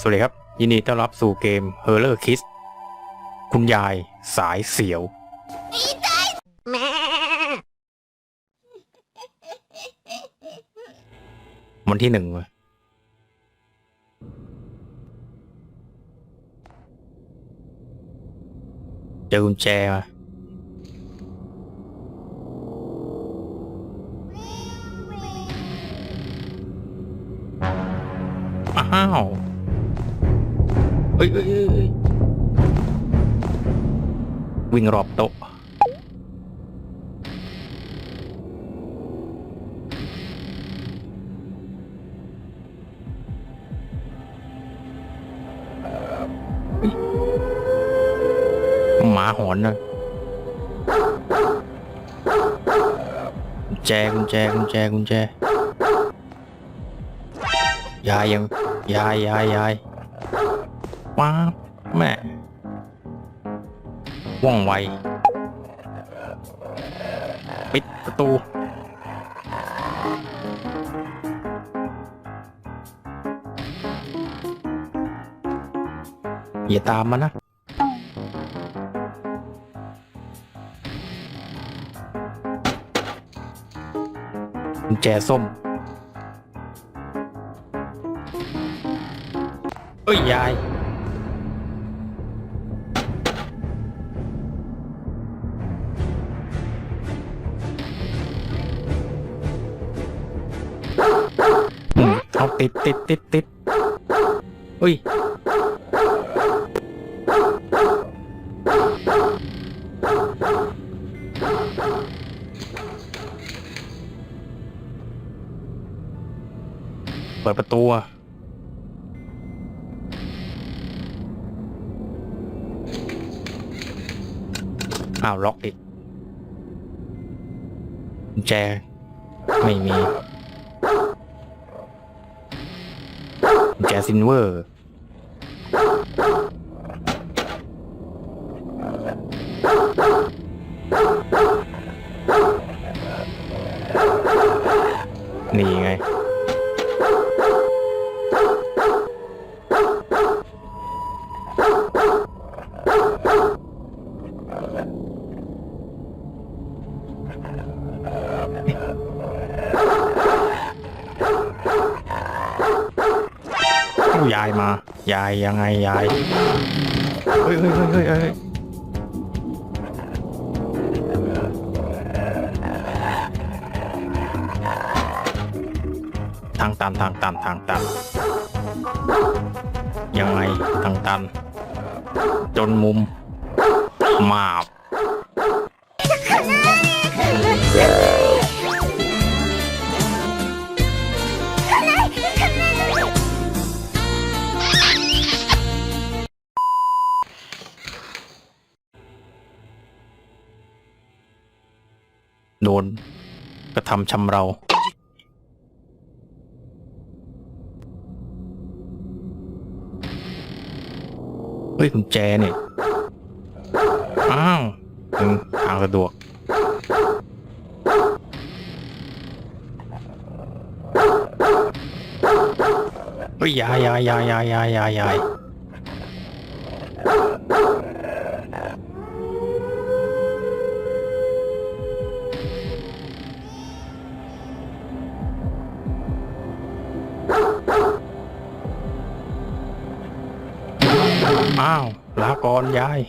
สวัสดีครับ ยินดีต้อนรับสู่เกม h o r r o r Kiss คุณยายสายเสียว วันที่หนึ่งเว้ยเจอกุญแจมาอ้าว เอ้ยเอ้ยเอ้ยเอ้ยวิ่งรอบโต๊ะ หมาหอนนะกุญแจกุญแจกุญแจกุญแจยายยังยายยายยาย ว้าบแม่ว่องไว ปิดประตู อย่าตามมานะกุญแจส้ม เอ้ย ยาย อืมเอาติดติดติดติดเฮ้ย เปิดประตูอะอ้าว ล็อกอีกกุญแจ ไม่มีกุญ แจซินเวอร์ นี่ไง ยายมา ยายยังไงยายเฮ้ยเฮ้ยเฮ้ยเฮ้ยเฮ้ยทางตันทางตันทางตันยังไงทางตัน จนมุมมาบ โดนกระทำชำเรา เฮ้ยกุญแจเนี่ย อ้าวถึงทางสะดวก เฮ้ยยายยายยายยายยายยายยาย อ้าวลาก่อนยาย